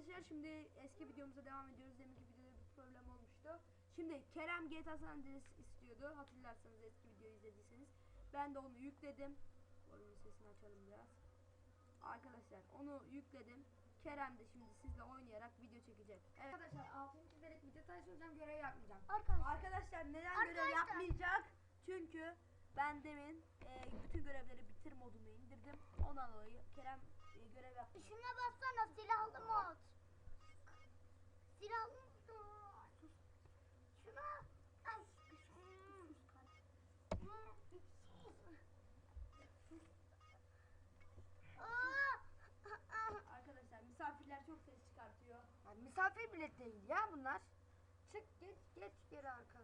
arkadaşlar şimdi eski videomuza devam ediyoruz. Deminki videoda bir problem olmuştu. Şimdi Kerem GTA San Andreas istiyordu. Hatırlarsanız eski videoyu izlediyseniz. Ben de onu yükledim. Oyunun sesini açalım biraz. Arkadaşlar onu yükledim. Kerem de şimdi sizle oynayarak video çekecek. Evet. Arkadaşlar altını çizerek video taşıyacağım görev yapmayacağım. Arkadaşlar. Arkadaşlar neden görev Arkadaşlar. yapmayacak? Çünkü ben demin e, bütün görevleri bitir modunu indirdim. Ondan dolayı Kerem e, görev yaptı. Şuna bassana silahlı mod. Silahlı mod. Sus. Şuna. Ay. Sus. Aa! Arkadaşlar misafirler çok ses çıkartıyor. Ya misafir bile değil ya bunlar. Çık geç geç geri arka.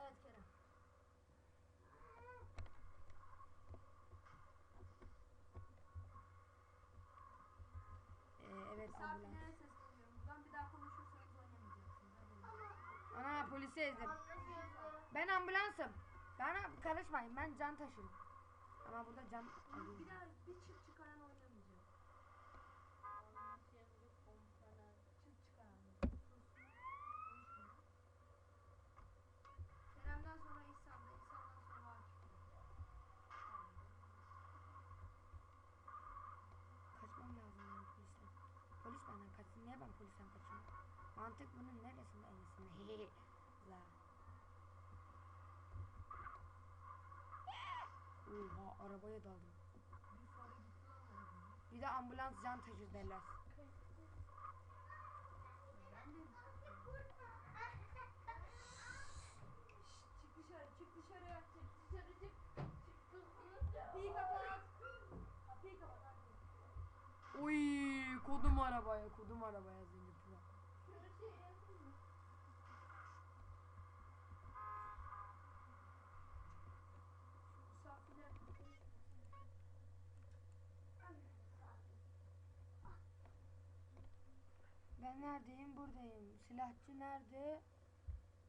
Evet Kerem. Ee, evet ambulans. Misafirlere sesleniyorum. Buradan bir daha konuşursanız oynamayacaksınız. Hadi. Ana polisi ezdim. Ben ambulansım. Bana karışmayın ben can taşırım. Ama burada can Bir daha bir çık çıkaran oynamayacak. Çık çıkaran. Kerem'den sonra İhsan'da, İhsan'dan sonra Akif. Kaçmam lazım benim polisten. Polis benden kaçsın. Niye ben polisten kaçıyorum? Mantık bunun neresinde enesinde? La. Oha arabaya daldım. Bir de ambulans can taşır derler. Çık dışarı, çık dışarı. Çık dışarı, çık. Kapıyı kapat. Kapıyı kapat. Uy kodum arabaya kodum arabaya Ben neredeyim? Buradayım. Silahçı nerede?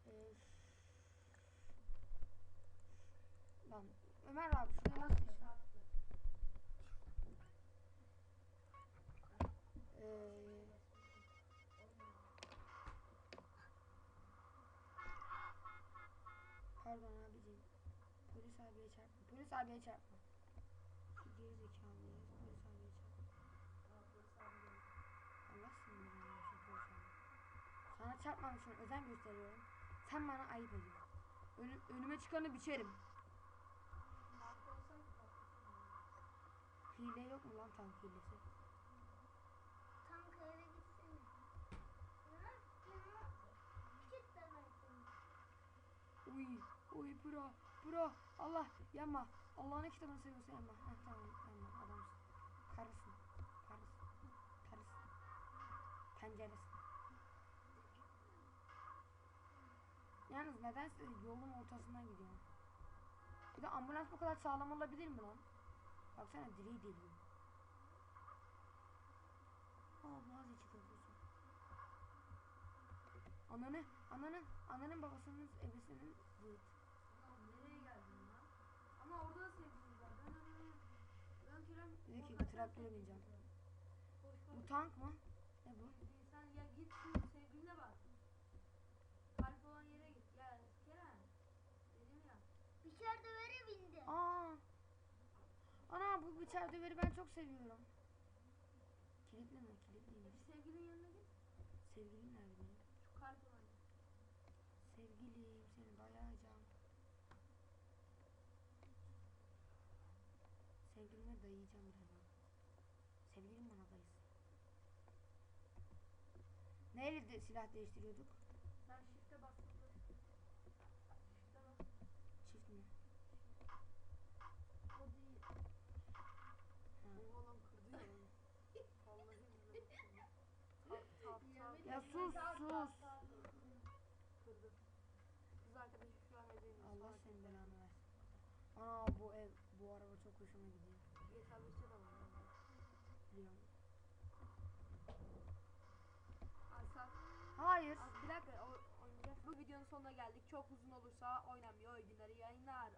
Ee, lan Ömer abi şuraya nasıl iş? Ee, pardon abicim. Polis abiye çarpma. Polis abiye çarpma. Şu geri zekalıyız. Polis abiye çarpma. Allah seni belanı polis abi. Sana çarpmamışım. Özen gösteriyorum. Sen bana ayıp ediyorsun. Önü, önüme çıkanı biçerim. Hile yok mu lan tank hilesi? Tank eve gitsene. Uy, uy bro, bro. Allah yanma. Allah'ın kitabını seviyorsa yanma. Heh, tamam Yalnız nedense yolun ortasından gidiyorum. Bir de ambulans bu kadar sağlam olabilir mi lan? Baksana direği deliyor. Aa Boğaziçi Köprüsü. Ananı, ananın, ananın babasının ebesinin. Lan nereye geldin lan? Ama orada da sevgilimiz var. Dön dön. Dön Kerem. Bir dakika, traktöre bineceğim. Bu tank mı? Ne bu? Sen ya git şu sevgiline bak. Kalp olan yere git. Ya Kerem. Dedim ya. Bir kere de vere bindi. Aa. Ana bu bıçağı döveri ben çok seviyorum. Kilitli mi? Kilitliymiş. Bir sevgilinin yanına git. Sevgilim nerede benim? Şu yer. Sevgilim seni dayayacağım. Sevgilime dayayacağım birazdan. Sevgilim bana dayısın. Neyle de silah değiştiriyorduk? Sen shift'e bas. Shift'e bas. Çift mi? O değil. Ha. Oha lan kırdı ya. Vallahi billahi. Tap tap tap. Ya sus sus. Allah senin belanı versin. Aa bu ev, bu araba çok hoşuma gidiyor. 5'te de var. Biliyorum. Hayır. Az bir dakika o, oynayacağız. Bu videonun sonuna geldik. Çok uzun olursa oynamıyor. Günleri yayınlar.